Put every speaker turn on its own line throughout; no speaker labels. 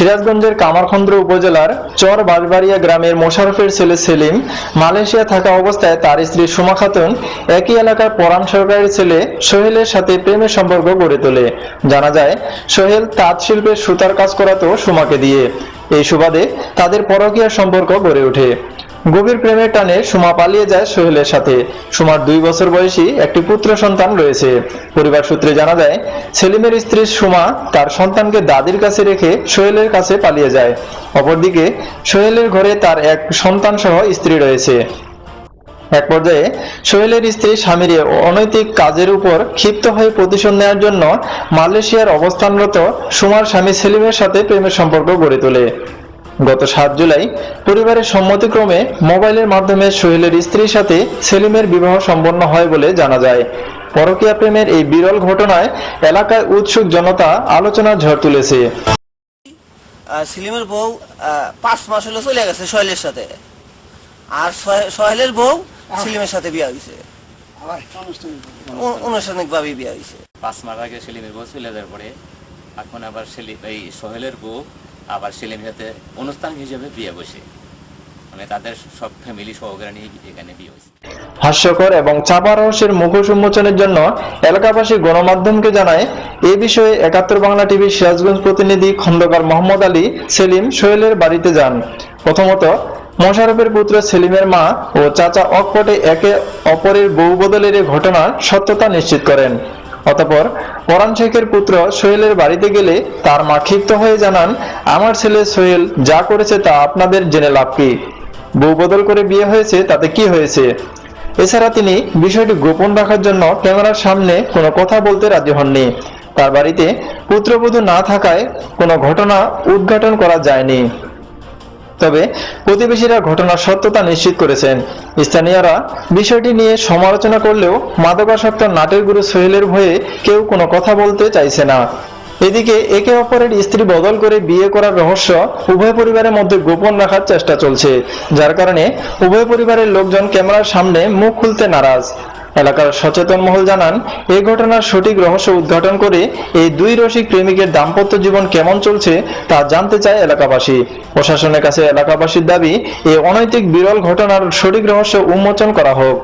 সিরাজগঞ্জের কামারখন্দ্র উপজেলার চর বাঁশবাড়িয়া গ্রামের মোশারফের ছেলে সেলিম মালয়েশিয়া থাকা অবস্থায় তার স্ত্রী সুমা খাতুন একই এলাকার পরাণ সরকারের ছেলে সোহেলের সাথে প্রেমের সম্পর্ক গড়ে তোলে। জানা যায়, সোহেল তাঁত শিল্পের সুতার কাজ করাতো সুমাকে দিয়ে। এই সুবাদে তাদের পরকীয়া সম্পর্ক গড়ে ওঠে। গভীর প্রেমের টানে সুমা পালিয়ে যায় সোহেলের সাথে। সুমার দুই বছর বয়সী একটি পুত্র সন্তান রয়েছে। পরিবার সূত্রে জানা যায়, সেলিমের স্ত্রী সুমা তার সন্তানকে দাদির কাছে রেখে সোহেলের কাছে পালিয়ে যায়। অপরদিকে, সোহেলের ঘরে তার এক সন্তান সহ স্ত্রী রয়েছে। এক পর্যায়ে, সোহেলের স্ত্রী স্বামীর অনৈতিক কাজের উপর ক্ষিপ্ত হয়ে প্রতিশোধ নেওয়ার জন্য মালয়েশিয়ার অবস্থানরত সুমার স্বামী সেলিমের সাথে প্রেমের সম্পর্ক গড়ে তোলে। গত সাত জুলাই পরিবারের সম্মতিক্রমে মোবাইলের মাধ্যমে সোহেলের স্ত্রীর সাথে সেলিমের বিবাহ সম্পন্ন হয় বলে জানা যায়। পরকীয়া প্রেমের এই বিরল ঘটনায় এলাকায় উৎসুক জনতা আলোচনার ঝড় তুলেছে।
সেলিমের বউ পাঁচ মাস হলো চলে গেছে সোহেলের সাথে। আর সোহে- সোহেলের বউ সেলিমের সাথে বিয়ে হয়েছে আনুষ্ঠানিক ভাবে বিয়ে হয়েছে
পাঁচ মাস আগে সেলিমের বউ চলে যাওয়ার পরে এখন আবার সেলিম এই সোহেলের বউ আবার সেলিমের সাথে অনুষ্ঠান হিসেবে বিয়ে বসে। মানে তাদের সব ফ্যামিলি সহকারে নিয়ে এখানে বিয়ে হয়েছে।
হাস্যকর এবং চাপা রহস্যের মুখোশ উন্মোচনের জন্য এলাকাবাসী গণমাধ্যমকে জানায়, এ বিষয়ে একাত্তর বাংলা টিভির সিরাজগঞ্জ প্রতিনিধি খন্দকার মোহাম্মদ আলী সেলিম সোহেলের বাড়িতে যান। প্রথমত, মোশারফের পুত্র সেলিমের মা ও চাচা অকপটে একে অপরের বউ বদলের ঘটনার সত্যতা নিশ্চিত করেন। অতঃপর পরাণ শেখের পুত্র সোহেলের বাড়িতে গেলে তার মা ক্ষিপ্ত হয়ে জানান, আমার ছেলে সোহেল যা করেছে তা আপনাদের জেনে লাভ কি? বউ বদল করে বিয়ে হয়েছে, তাতে কি হয়েছে? এছাড়া তিনি বিষয়টি গোপন রাখার জন্য ক্যামেরার সামনে কোনো কথা বলতে রাজি হননি। তার বাড়িতে পুত্রবধূ না থাকায় কোনো ঘটনা উদ্ঘাটন করা যায়নি। তবে প্রতিবেশীরা ঘটনার সত্যতা নিশ্চিত করেছেন। স্থানীয়রা বিষয়টি নিয়ে সমালোচনা করলেও মাদকাসক্ত নাটের গুরু সোহেলের ভয়ে কেউ কোনো কথা বলতে চাইছে না। এদিকে একে অপরের স্ত্রী বদল করে বিয়ে করার রহস্য উভয় পরিবারের মধ্যে গোপন রাখার চেষ্টা চলছে, যার কারণে উভয় পরিবারের লোকজন ক্যামেরার সামনে মুখ খুলতে নারাজ। এলাকার সচেতন মহল জানান, এই ঘটনার সঠিক রহস্য উদ্ঘাটন করে এই দুই রসিক প্রেমিকের দাম্পত্য জীবন কেমন চলছে তা জানতে চায় এলাকাবাসী। প্রশাসনের কাছে এলাকাবাসীর দাবি, এই অনৈতিক বিরল ঘটনার সঠিক রহস্য উন্মোচন করা হোক।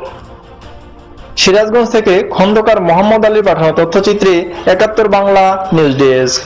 সিরাজগঞ্জ থেকে খন্দকার মোহাম্মদ আলী পাঠানো তথ্যচিত্রে একাত্তর বাংলা নিউজ ডেস্ক।